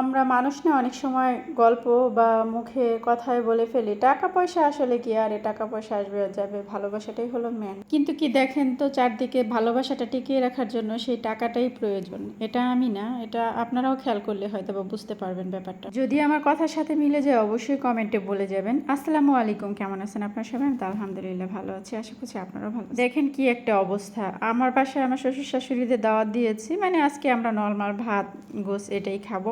আমরা মানুষ না অনেক সময় গল্প বা মুখে কথায় বলে ফেলি, টাকা পয়সা আসলে কি আর? এ টাকা পয়সা আসবে যাবে। ভালোবাসাটাই হলো মেন কিন্তু কি দেখেন তো চারদিকে ভালোবাসাটা টিকিয়ে রাখার জন্য সেই টাকাটাই প্রয়োজন? এটা আমি না, এটা আপনারাও খেয়াল করলে হয়তো বা বুঝতে পারবেন ব্যাপারটা। যদি আমার কথার সাথে মিলে যায়, অবশ্যই কমেন্টে বলে যাবেন। আসসালামু আলাইকুম, কেমন আছেন আপনার সবাই? আমি আলহামদুলিল্লাহ ভালো আছি, আশা করছি আপনারাও ভালো দেখেন কি একটা অবস্থা। আমার বাসায় আমার শ্বশুর শাশুড়িদের দাওয়াত দিয়েছি মানে আজকে আমরা নর্মাল ভাত, গোস এটাই খাব।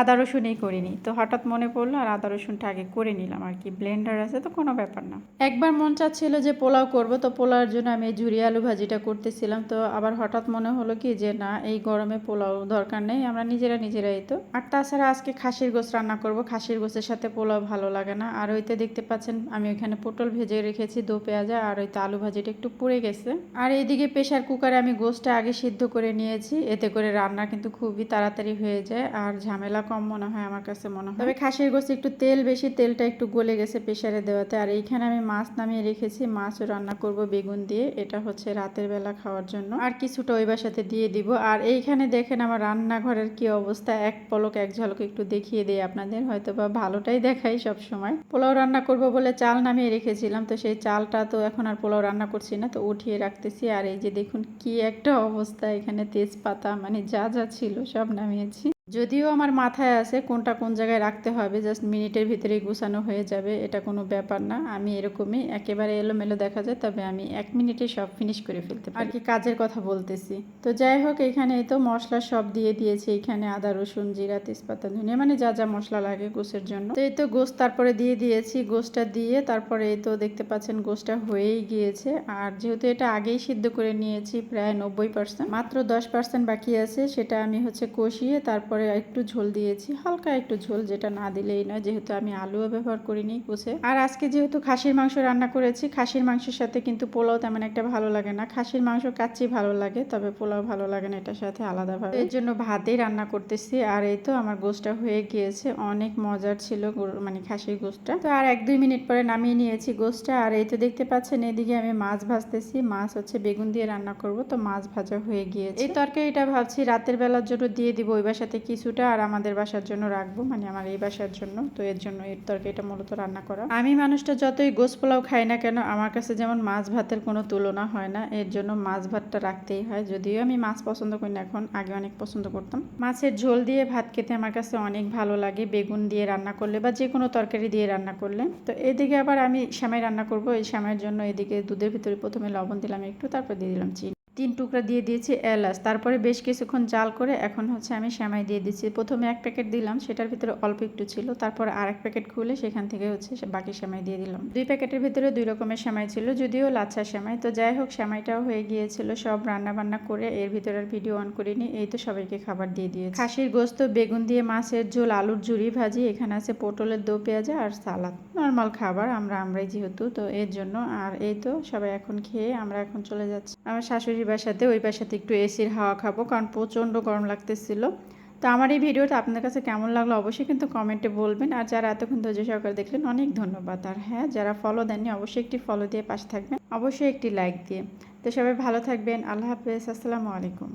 আদা রসুনই করিনি। তো হঠাৎ মনে পড়ল, আর আদা রসুনটা আগে করে নিলাম আর কি। ব্লেন্ডার আছে তো, কোনো ব্যাপার না। একবার মন চাচ্ছিল যে পোলাও করব, তো পোলাওর জন্য আমি ঝুরি আলু ভাজিটা করতেছিলাম। তো আবার হঠাৎ মনে হলো কি যে, না, এই গরমে পোলাও দরকার নেই, আমরা নিজেরা নিজেরাই তো। আর তাছাড়া আজকে খাসির গোস রান্না করব। খাসির গোসের সাথে পোলাও ভালো লাগে না। আর ওইতে দেখতে পাচ্ছেন, আমি ওইখানে পটল ভেজে রেখেছি, দো পেঁয়াজা, আর ওইতে আলু ভাজিটা একটু পুড়ে গেছে। আর এইদিকে প্রেশার কুকারে আমি গোসটা আগে সিদ্ধ করে নিয়েছি। এতে করে রান্না কিন্তু খুবই তাড়াতাড়ি হয়ে যায়, আর ঝামেলা কম মনে হয় আমার কাছে মনে হয়। তবে খাসির গোসে একটু তেল বেশি, তেলটা একটু গলে গেছে প্রেশারে দেওয়াতে। আর এইখানে আমি মাছ নামিয়ে রেখেছি, মাছও রান্না করব বেগুন দিয়ে। এটা হচ্ছে রাতের বেলা খাওয়ার জন্য। আর কিছুটা ওই বাসাতে দিয়ে দিব। আর এইখানে দেখেন আমার রান্নাঘরের কি অবস্থা। এক পলক, এক ঝলক একটু দেখিয়ে দিই আপনাদের। হয়তো বা ভালোটাই দেখাই সব সময় পোলাও রান্না করব বলে চাল নামিয়ে রেখেছিলাম। তো সেই চালটা তো এখন আর পোলাও রান্না করছি না, তো উঠিয়ে রাখতেছি। আর এই যে দেখুন কি একটা অবস্থা। এখানে তেজপাতা মানে যা যা ছিল সব নামিয়েছি। যদিও আমার মাথায় আছে কোনটা কোন জায়গায় রাখতে হবে জাস্ট মিনিটের ভিতরে গুছানো হয়ে যাবে, এটা কোনো ব্যাপার না, আমি এরকমই, একেবারে এলোমেলো দেখা যায়, তবে আমি এক মিনিটে সব ফিনিশ করে ফেলতে পারি। আর কি কাজের কথা বলতেছি। তো যাই হোক এখানে তো মশলা সব দিয়ে দিয়েছি, এখানে আদা, রসুন, জিরা, তেজপাতা, ধনিয়া মানে যা যা মশলা লাগে গোসের জন্য। তো এই তো গোস তারপরে দিয়ে দিয়েছি গোসটা দিয়ে তারপরে এই তো দেখতে পাচ্ছেন গোসটা হয়েই গিয়েছে, আর যেহেতু এটা আগেই সিদ্ধ করে নিয়েছি, প্রায় নব্বই পার্সেন্ট মাত্র দশ পার্সেন্ট বাকি আছে, সেটা আমি হচ্ছে কষিয়ে তারপরে একটু ঝোল দিয়েছি, হালকা একটু ঝোল যেটা না দিলেই নয়, যেহেতু আমি আলুও ব্যবহার করিনি কুচে আর আজকে যেহেতু খাসির মাংস রান্না করেছি, খাসির মাংসের সাথে কিন্তু পোলাও তেমন একটা ভালো লাগে না। খাসির মাংস কাচ্চি ভালো লাগে, তবে পোলাও ভালো লাগে না, এটার সাথে আলাদাভাবে। এর জন্য ভাতেই রান্না করতেছি, আর এই তো আমার গোষ্ঠটা হয়ে গিয়েছে, অনেক মজার ছিল মানে খাসির গোষ্ঠটা। তো আর এক দুই মিনিট পরে নামিয়ে নিয়েছি গোষ্ঠটা, আর এই তো দেখতে পাচ্ছেন, এদিকে আমি মাছ ভাজতেছি, মাছ হচ্ছে বেগুন দিয়ে রান্না করব, তো মাছ ভাজা হয়ে গিয়েছে। এই তরকারিটা ভাবছি রাতের বেলার জন্য দিয়ে দিব, ওই বাসাতে কিছুটা আর আমাদের বাসার জন্য রাখব মানে আমার এই বাসার জন্য। তো এর জন্য এর তরকারিটা মূলত রান্না করা। আমি মানুষটা যতই গোস পোলাও খাই না কেন, আমার কাছে যেমন মাছ ভাতের কোনো তুলনা হয় না, এর জন্য মাছ ভাতটা রাখতেই হয়। যদিও আমি মাছ পছন্দ করি না এখন, আগে অনেক পছন্দ করতাম। মাছের ঝোল দিয়ে ভাত খেতে আমার কাছে অনেক ভালো লাগে, বেগুন দিয়ে রান্না করলে বা যে কোনো তরকারি দিয়ে রান্না করলে। তো এদিকে আবার আমি শ্যামাই রান্না করব, এই শ্যামাইয়ের জন্য এদিকে দুধের ভিতরে প্রথমে লবণ দিলাম একটু, তারপর দিয়ে দিলাম চিনি। তিন টুকরা দিয়ে দিয়েছি এলাচ। তারপরে বেশ কিছুক্ষণ জাল করে এখন হচ্ছে আমি শ্যামাই দিয়ে দিচ্ছি। প্রথমে এক প্যাকেট দিলাম, সেটার ভিতরে অল্প একটু ছিল। তারপর আর এক প্যাকেট খুলে সেখান থেকে হচ্ছে বাকি শ্যামাই দিয়ে দিলাম। দুই প্যাকেটের ভিতরে দুই রকমের শ্যামাই ছিল, যদিও লাচ্ছা শ্যামাই তো যাই হোক শ্যামাইটাও হয়ে গিয়েছিল, সব রান্না বান্না করে এর ভিতরে আর ভিডিও অন করিনি, এই তো সবাইকে খাবার দিয়ে দিয়েছি। খাসির গোস্ত, বেগুন দিয়ে মাছের ঝোল, আলুর ঝুরি ভাজি, এখানে আছে পটলের দো পেঁয়াজা আর সালাদ। নর্মাল খাবার, আমরা আমরাই যেহেতু, তো এর জন্য আর এই তো সবাই এখন খেয়ে আমরা এখন চলে যাচ্ছি। আমার শাশুড়ির বাসাতে, ওই বাসাতে একটু এসির হাওয়া খাব কারণ প্রচণ্ড গরম লাগতেছিল। তো আমার এই ভিডিওটা আপনার কাছে কেমন লাগল অবশ্যই কিন্তু কমেন্টে বলবেন। আর যারা এতক্ষণ ধৈর্য সহকারে দেখলেন, অনেক ধন্যবাদ। আর হ্যাঁ যারা ফলো দেননি, অবশ্যই একটি ফলো দিয়ে পাশে থাকবেন। অবশ্যই একটি লাইক দিয়ে। তো সবাই ভালো থাকবেন। আল্লাহ হাফেজ। আসসালামু আলাইকুম।